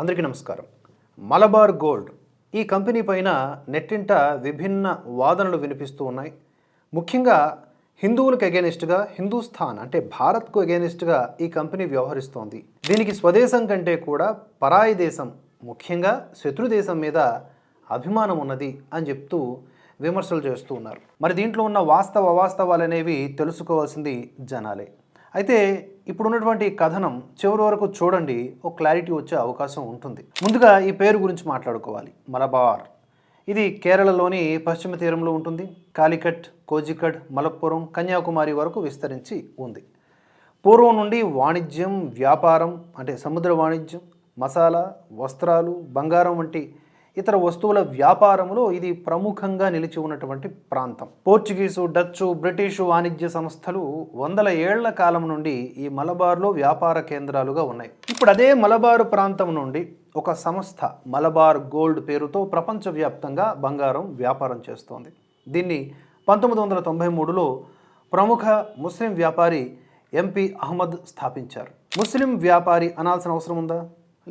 అందరికీ నమస్కారం. మలబార్ గోల్డ్ ఈ కంపెనీ పైన నెట్టింట విభిన్న వాదనలు వినిపిస్తూ ఉన్నాయి. ముఖ్యంగా హిందువులకు అగేనిస్ట్గా హిందూస్థాన్ అంటే భారత్కు అగేనిస్ట్గా ఈ కంపెనీ వ్యవహరిస్తోంది. దీనికి స్వదేశం కంటే కూడా పరాయి దేశం ముఖ్యంగా శత్రు దేశం మీద అభిమానం ఉన్నది అని చెప్తూ విమర్శలు చేస్తూ ఉన్నారు. మరి దీంట్లో ఉన్న వాస్తవ అవాస్తవాలు అనేవి తెలుసుకోవాల్సింది జనాలే. అయితే ఇప్పుడు ఉన్నటువంటి కథనం చివరి వరకు చూడండి ఒక క్లారిటీ వచ్చే అవకాశం ఉంటుంది. ముందుగా ఈ పేరు గురించి మాట్లాడుకోవాలి. మలబార్. ఇది కేరళలోని పశ్చిమ తీరంలో ఉంటుంది. కాలికట్ కోజికడ్ మలప్పురం కన్యాకుమారి వరకు విస్తరించి ఉంది. పూర్వం నుండి వాణిజ్యం వ్యాపారం అంటే సముద్ర వాణిజ్యం మసాలా వస్త్రాలు బంగారం వంటి ఇతర వస్తువుల వ్యాపారంలో ఇది ప్రముఖంగా నిలిచి ఉన్నటువంటి ప్రాంతం. పోర్చుగీసు డచ్చు బ్రిటిషు వాణిజ్య సంస్థలు వందల ఏళ్ళ కాలం నుండి ఈ మలబార్లో వ్యాపార కేంద్రాలుగా ఉన్నాయి. ఇప్పుడు అదే మలబారు ప్రాంతం నుండి ఒక సంస్థ మలబార్ గోల్డ్ పేరుతో ప్రపంచవ్యాప్తంగా బంగారం వ్యాపారం చేస్తోంది. దీన్ని పంతొమ్మిది వందల తొంభై మూడులో ప్రముఖ ముస్లిం వ్యాపారి ఎంపీ అహ్మద్ స్థాపించారు. ముస్లిం వ్యాపారి అనాల్సిన అవసరం ఉందా?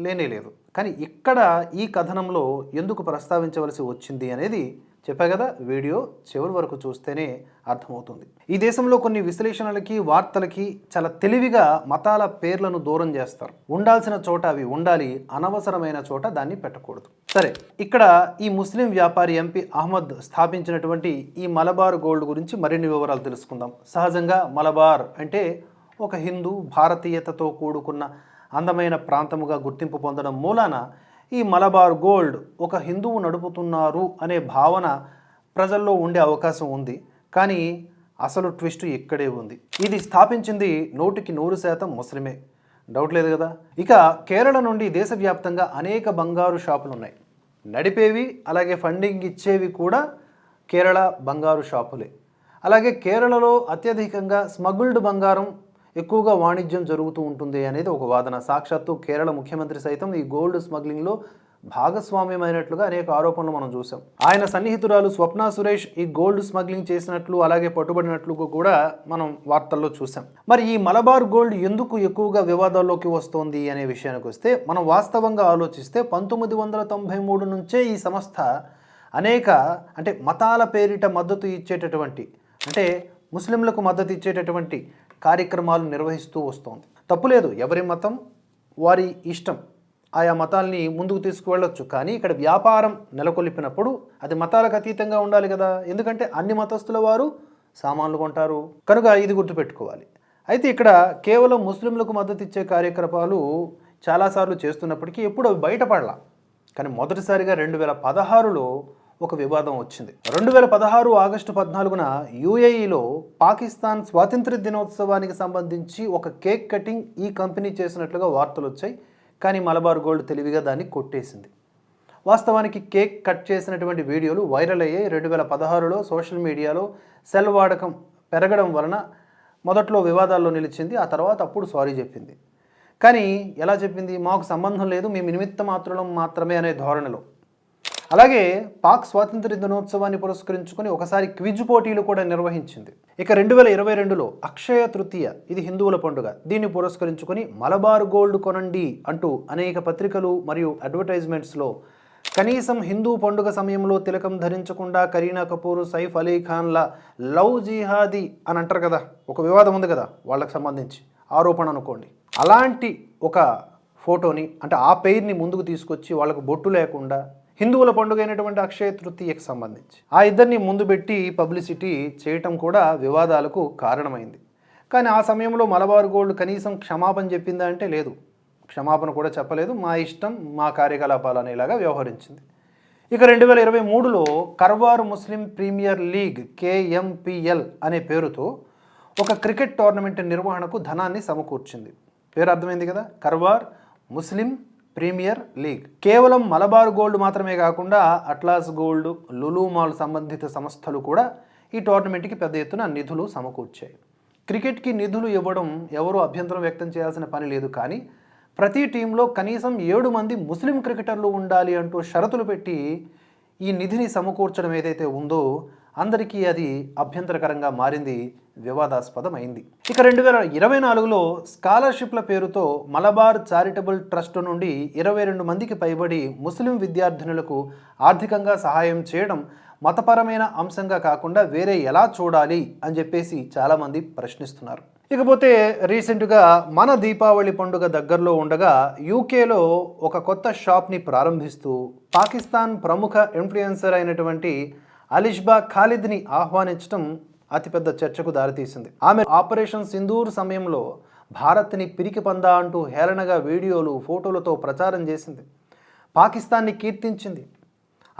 లేనే లేదు. కానీ ఇక్కడ ఈ కథనంలో ఎందుకు ప్రస్తావించవలసి వచ్చింది అనేది చెప్పా కదా వీడియో చివరి వరకు చూస్తేనే అర్థమవుతుంది. ఈ దేశంలో కొన్ని విశ్లేషణలకి వార్తలకి చాలా తెలివిగా మతాల పేర్లను దూరం చేస్తారు. ఉండాల్సిన చోట అవి ఉండాలి అనవసరమైన చోట దాన్ని పెట్టకూడదు. సరే ఇక్కడ ఈ ముస్లిం వ్యాపారి ఎంపీ అహ్మద్ స్థాపించినటువంటి ఈ మలబార్ గోల్డ్ గురించి మరిన్ని వివరాలు తెలుసుకుందాం. సహజంగా మలబార్ అంటే ఒక హిందూ భారతీయతతో కూడుకున్న అందమైన ప్రాంతముగా గుర్తింపు పొందడం మూలాన ఈ మలబార్ గోల్డ్ ఒక హిందువు నడుపుతున్నారు అనే భావన ప్రజల్లో ఉండే అవకాశం ఉంది. కానీ అసలు ట్విస్ట్ ఇక్కడే ఉంది. ఇది స్థాపించింది నూటికి నూరు శాతం ముస్లిమే. డౌట్ లేదు కదా? ఇక కేరళ నుండి దేశవ్యాప్తంగా అనేక బంగారు షాపులు ఉన్నాయి నడిపేవి అలాగే ఫండింగ్ ఇచ్చేవి కూడా కేరళ బంగారు షాపులే. అలాగే కేరళలో అత్యధికంగా స్మగుల్డ్ బంగారం ఎక్కువగా వాణిజ్యం జరుగుతూ ఉంటుంది అనేది ఒక వాదన. సాక్షాత్తు కేరళ ముఖ్యమంత్రి సైతం ఈ గోల్డ్ స్మగ్లింగ్లో భాగస్వామ్యమైనట్లుగా అనేక ఆరోపణలు మనం చూసాం ఆయన సన్నిహితురాలు స్వప్న సురేష్ ఈ గోల్డ్ స్మగ్లింగ్ చేసినట్లు అలాగే పట్టుబడినట్లు కూడా మనం వార్తల్లో చూసాం మరి ఈ మలబార్ గోల్డ్ ఎందుకు ఎక్కువగా వివాదాల్లోకి వస్తోంది అనే విషయానికి వస్తే మనం వాస్తవంగా ఆలోచిస్తే పంతొమ్మిది వందల తొంభై మూడు నుంచే ఈ సంస్థ అనేక అంటే మతాల పేరిట మద్దతు ఇచ్చేటటువంటి అంటే ముస్లింలకు మద్దతు ఇచ్చేటటువంటి కార్యక్రమాలు నిర్వహిస్తూ వస్తోంది. తప్పులేదు ఎవరి మతం వారి ఇష్టం. ఆయా మతాల్ని ముందుకు తీసుకువెళ్ళొచ్చు. కానీ ఇక్కడ వ్యాపారం నెలకొల్పినప్పుడు అది మతాలకు అతీతంగా ఉండాలి కదా. ఎందుకంటే అన్ని మతస్థుల వారు సామాన్లు కొంటారు. కనుక ఇది గుర్తుపెట్టుకోవాలి. అయితే ఇక్కడ కేవలం ముస్లింలకు మద్దతు ఇచ్చే కార్యక్రమాలు చాలాసార్లు చేస్తున్నప్పటికీ ఎప్పుడు అవి బయటపడలా. కానీ మొదటిసారిగా రెండు వేల పదహారులో ఒక వివాదం వచ్చింది. రెండు వేల పదహారు ఆగస్టు పద్నాలుగున యుఏఈలో పాకిస్తాన్ స్వాతంత్ర దినోత్సవానికి సంబంధించి ఒక కేక్ కటింగ్ ఈ కంపెనీ చేసినట్లుగా వార్తలు వచ్చాయి. కానీ మలబార్ గోల్డ్ తెలివిగా దాన్ని కొట్టేసింది. వాస్తవానికి కేక్ కట్ చేసినటువంటి వీడియోలు వైరల్ అయ్యాయి. రెండు వేల పదహారులో సోషల్ మీడియాలో సెల్ వాడకం పెరగడం వలన మొదట్లో వివాదాల్లో నిలిచింది. ఆ తర్వాత అప్పుడు సారీ చెప్పింది. కానీ ఎలా చెప్పింది? మాకు సంబంధం లేదు. మేము నిమిత్త మాత్రం మాత్రమే అనే ధోరణిలో. అలాగే పాక్ స్వాతంత్ర దినోత్సవాన్ని పురస్కరించుకొని ఒకసారి క్విజ్ పోటీలు కూడా నిర్వహించింది. ఇక రెండు వేల ఇరవై రెండులో అక్షయ తృతీయ ఇది హిందువుల పండుగ. దీన్ని పురస్కరించుకొని మలబార్ గోల్డ్ కొనండి అంటూ అనేక పత్రికలు మరియు అడ్వర్టైజ్మెంట్స్లో కనీసం హిందూ పండుగ సమయంలో తిలకం ధరించకుండా కరీనా కపూర్ సైఫ్ అలీ ఖాన్ల లవ్ జిహాదీ అని అంటారు కదా ఒక వివాదం ఉంది కదా వాళ్ళకి సంబంధించి. ఆరోపణ అనుకోండి. అలాంటి ఒక ఫోటోని అంటే ఆ పెయిర్ని ముందుకు తీసుకొచ్చి వాళ్ళకు బొట్టు లేకుండా హిందువుల పండుగ అయినటువంటి అక్షయ తృతీయకు సంబంధించి. ఆ ఇద్దరిని ముందు పెట్టి పబ్లిసిటీ చేయటం కూడా వివాదాలకు కారణమైంది. కానీ ఆ సమయంలో మలబార్ గోల్డ్ కనీసం క్షమాపణ చెప్పిందా అంటే లేదు. క్షమాపణ కూడా చెప్పలేదు. మా ఇష్టం మా కార్యకలాపాలు అనేలాగా వ్యవహరించింది. ఇక రెండు వేల ఇరవై మూడులో Karwar Muslim premier league KMPL అనే పేరుతో ఒక క్రికెట్ టోర్నమెంట్ నిర్వహణకు ధనాన్ని సమకూర్చింది. పేరు అర్థమైంది కదా? Karwar Muslim premier league. కేవలం మలబార్ గోల్డ్ మాత్రమే కాకుండా అట్లాస్ గోల్డ్ లులు మాల్ సంబంధిత సంస్థలు కూడా ఈ టోర్నమెంట్కి పెద్ద ఎత్తున నిధులు సమకూర్చాయి. క్రికెట్కి నిధులు ఇవ్వడం ఎవరూ అభ్యంతరం వ్యక్తం చేయాల్సిన పని లేదు కానీ ప్రతి టీంలో కనీసం ఏడు మంది ముస్లిం క్రికెటర్లు ఉండాలి అంటూ షరతులు పెట్టి ఈ నిధిని సమకూర్చడం ఏదైతే ఉందో అందరికీ అది అభ్యంతరకరంగా మారింది వివాదాస్పదమైంది ఇక రెండు వేల ఇరవై నాలుగులో స్కాలర్షిప్ల పేరుతో మలబార్ చారిటబుల్ ట్రస్ట్ నుండి ఇరవై రెండు మందికి పైబడి ముస్లిం విద్యార్థినులకు ఆర్థికంగా సహాయం చేయడం మతపరమైన అంశంగా కాకుండా వేరే ఎలా చూడాలి అని చెప్పేసి చాలామంది ప్రశ్నిస్తున్నారు. ఇకపోతే రీసెంట్గా మన దీపావళి పండుగ దగ్గరలో ఉండగా యూకేలో ఒక కొత్త షాప్ని ప్రారంభిస్తూ పాకిస్తాన్ ప్రముఖ ఇన్ఫ్లుయెన్సర్ అయినటువంటి అలిష్బా ఖాలిద్ని ఆహ్వానించడం అతిపెద్ద చర్చకు దారితీసింది. ఆమె ఆపరేషన్ సింధూర్ సమయంలో భారత్ని పిరికి పందా అంటూ హేళనగా వీడియోలు ఫోటోలతో ప్రచారం చేసింది. పాకిస్తాన్ని కీర్తించింది.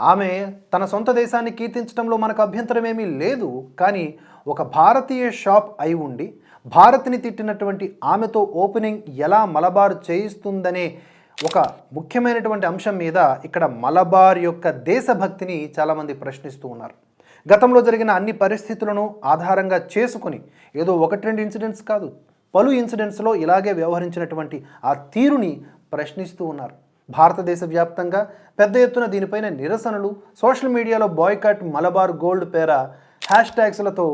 ఆమె తన సొంత దేశాన్ని కీర్తించడంలో మనకు అభ్యంతరం ఏమీ లేదు. కానీ ఒక భారతీయ షాప్ అయి ఉండి భారత్ని తిట్టినటువంటి ఆమెతో ఓపెనింగ్ ఎలా మలబార్ చేయిస్తుందనే ఒక ముఖ్యమైనటువంటి అంశం మీద ఇక్కడ మలబార్ యొక్క దేశభక్తిని చాలామంది ప్రశ్నిస్తూ ఉన్నారు. గతంలో జరిగిన అన్ని పరిస్థితులను ఆధారంగా చేసుకుని ఏదో ఒకటి రెండు ఇన్సిడెంట్స్ కాదు పలు ఇన్సిడెంట్స్లో ఇలాగే వ్యవహరించినటువంటి ఆ తీరుని ప్రశ్నిస్తూ ఉన్నారు. భారతదేశ వ్యాప్తంగా పెద్ద ఎత్తున దీనిపైన నిరసనలు సోషల్ మీడియాలో బాయ్కాట్ మలబార్ గోల్డ్ పేర హ్యాష్ ట్యాగ్స్లతో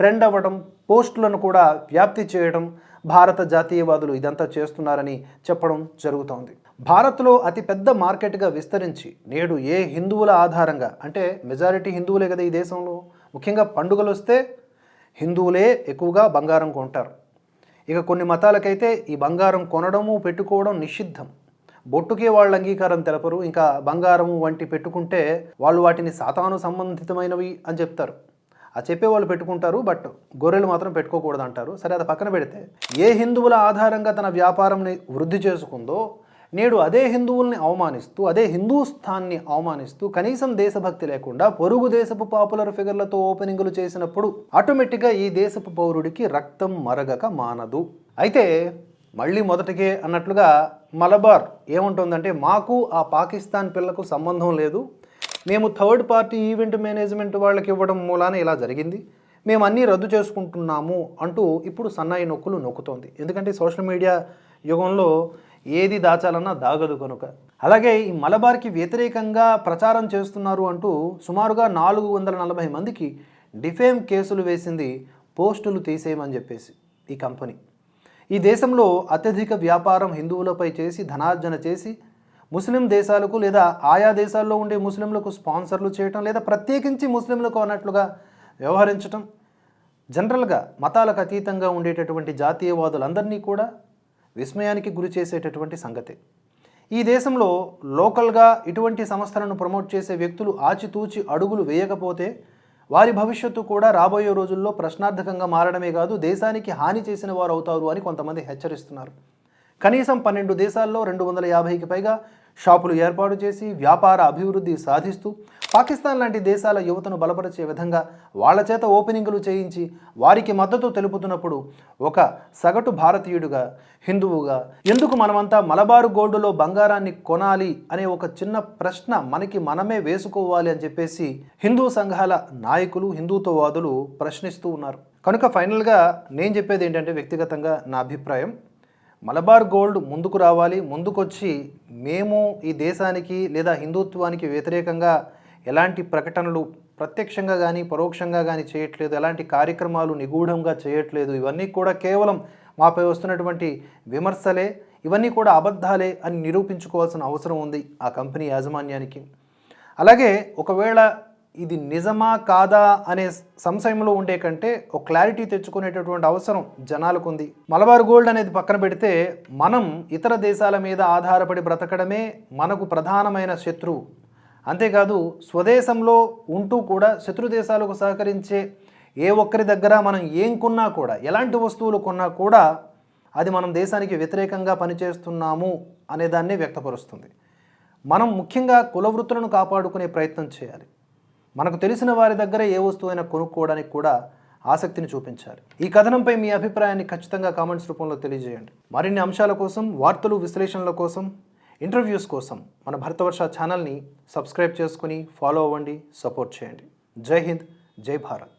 ట్రెండ్ అవ్వడం పోస్టులను కూడా వ్యాప్తి చేయడం భారత జాతీయవాదులు ఇదంతా చేస్తున్నారని చెప్పడం జరుగుతోంది. భారత్లో అతిపెద్ద మార్కెట్గా విస్తరించి నేడు ఏ హిందువుల ఆధారంగా అంటే మెజారిటీ హిందువులే కదా ఈ దేశంలో ముఖ్యంగా పండుగలు వస్తే హిందువులే ఎక్కువగా బంగారం కొంటారు. ఇక కొన్ని మతాలకైతే ఈ బంగారం కొనడము పెట్టుకోవడం నిషిద్ధం. బొట్టుకే వాళ్ళ అంగీకారం తెలపరు ఇంకా బంగారము వంటి పెట్టుకుంటే వాళ్ళు వాటిని సాతాను సంబంధితమైనవి అని చెప్తారు. ఆ చెప్పే వాళ్ళు పెట్టుకుంటారు బట్ గొర్రెలు మాత్రం పెట్టుకోకూడదు అంటారు సరే అది పక్కన పెడితే ఏ హిందువుల ఆధారంగా తన వ్యాపారంని వృద్ధి చేసుకుందో నేడు అదే హిందువుల్ని అవమానిస్తూ అదే హిందూస్థాన్ని అవమానిస్తూ కనీసం దేశభక్తి లేకుండా పొరుగు దేశపు పాపులర్ ఫిగర్లతో ఓపెనింగులు చేసినప్పుడు ఆటోమేటిక్గా ఈ దేశపు పౌరుడికి రక్తం మరగక మానదు. అయితే మళ్ళీ మొదటికే అన్నట్లుగా మలబార్ ఏముంటుందంటే మాకు ఆ పాకిస్తాన్ పిల్లకు సంబంధం లేదు. మేము థర్డ్ పార్టీ ఈవెంట్ మేనేజ్మెంట్ వాళ్ళకి ఇవ్వడం మూలాన ఇలా జరిగింది. మేము అన్నీ రద్దు చేసుకుంటున్నాము అంటూ ఇప్పుడు సన్నాయి నొక్కులు నొక్కుతోంది. ఎందుకంటే సోషల్ మీడియా యుగంలో ఏది దాచాలన్నా దాగదు కనుక. అలాగే ఈ మలబార్కి వ్యతిరేకంగా ప్రచారం చేస్తున్నారు అంటూ సుమారుగా నాలుగు వందల నలభై మందికి డిఫేమ్ కేసులు వేసింది పోస్టులు తీసేయమని చెప్పేసి ఈ కంపెనీ. ఈ దేశంలో అత్యధిక వ్యాపారం హిందువులపై చేసి ధనార్జన చేసి ముస్లిం దేశాలకు లేదా ఆయా దేశాల్లో ఉండే ముస్లింలకు స్పాన్సర్లు చేయటం లేదా ప్రత్యేకించి ముస్లింలకు అన్నట్లుగా వ్యవహరించటం జనరల్గా మతాలకు అతీతంగా ఉండేటటువంటి జాతీయవాదులందరినీ కూడా విస్మయానికి గురి చేసేటటువంటి సంగతి. ఈ దేశంలో లోకల్గా ఇటువంటి సంస్థలను ప్రమోట్ చేసే వ్యక్తులు ఆచితూచి అడుగులు వేయకపోతే వారి భవిష్యత్తు కూడా రాబోయే రోజుల్లో ప్రశ్నార్థకంగా మారడమే కాదు దేశానికి హాని చేసిన వారు అవుతారు అని కొంతమంది హెచ్చరిస్తున్నారు. కనీసం పన్నెండు దేశాల్లో రెండు వందల యాభైకి పైగా షాపులు ఏర్పాటు చేసి వ్యాపార అభివృద్ధి సాధిస్తూ పాకిస్తాన్ లాంటి దేశాల యువతను బలపరిచే విధంగా వాళ్ళ చేత ఓపెనింగులు చేయించి వారికి మద్దతు తెలుపుతున్నప్పుడు ఒక సగటు భారతీయుడుగా హిందువుగా ఎందుకు మనమంతా మలబారు గోల్డులో బంగారాన్ని కొనాలి అనే ఒక చిన్న ప్రశ్న మనకి మనమే వేసుకోవాలి అని చెప్పేసి హిందూ సంఘాల నాయకులు హిందూత్వవాదులు ప్రశ్నిస్తూ ఉన్నారు. కనుక ఫైనల్గా నేను చెప్పేది ఏంటంటే వ్యక్తిగతంగా నా అభిప్రాయం. మలబార్ గోల్డ్ ముందుకు రావాలి ముందుకొచ్చి మేము ఈ దేశానికి లేదా హిందుత్వానికి వ్యతిరేకంగా ఎలాంటి ప్రకటనలు ప్రత్యక్షంగా కానీ పరోక్షంగా కానీ చేయట్లేదు ఎలాంటి కార్యక్రమాలు నిగూఢంగా చేయట్లేదు ఇవన్నీ కూడా కేవలం మాపై వస్తున్నటువంటి విమర్శలే ఇవన్నీ కూడా అబద్ధాలే అని నిరూపించుకోవాల్సిన అవసరం ఉంది ఆ కంపెనీ యాజమాన్యానికి. అలాగే ఒకవేళ ఇది నిజమా కాదా అనే సంశయంలో ఉండే కంటే ఒక క్లారిటీ తెచ్చుకునేటటువంటి అవసరం జనాలకు ఉంది మలబార్ గోల్డ్ అనేది పక్కన పెడితే మనం ఇతర దేశాల మీద ఆధారపడి బ్రతకడమే మనకు ప్రధానమైన శత్రువు. అంతేకాదు స్వదేశంలో ఉంటూ కూడా శత్రు దేశాలకు సహకరించే ఏ ఒక్కరి దగ్గర మనం ఏం కొన్నా కూడా ఎలాంటి వస్తువులు కొన్నా కూడా అది మనం దేశానికి వ్యతిరేకంగా పనిచేస్తున్నాము అనే దాన్ని వ్యక్తపరుస్తుంది. మనం ముఖ్యంగా కులవృత్తులను కాపాడుకునే ప్రయత్నం చేయాలి. మనకు తెలిసిన వారి దగ్గర ఏ వస్తువైనా కొనుక్కోవడానికి కూడా ఆసక్తిని చూపించాలి. ఈ కథనంపై మీ అభిప్రాయాన్ని ఖచ్చితంగా కామెంట్స్ రూపంలో తెలియజేయండి. మరిన్ని అంశాల కోసం వార్తలు విశ్లేషణల కోసం ఇంటర్వ్యూస్ కోసం మన భరతవర్ష ఛానల్ని సబ్స్క్రైబ్ చేసుకుని ఫాలో అవ్వండి సపోర్ట్ చేయండి. జై హింద్ జై భారత్.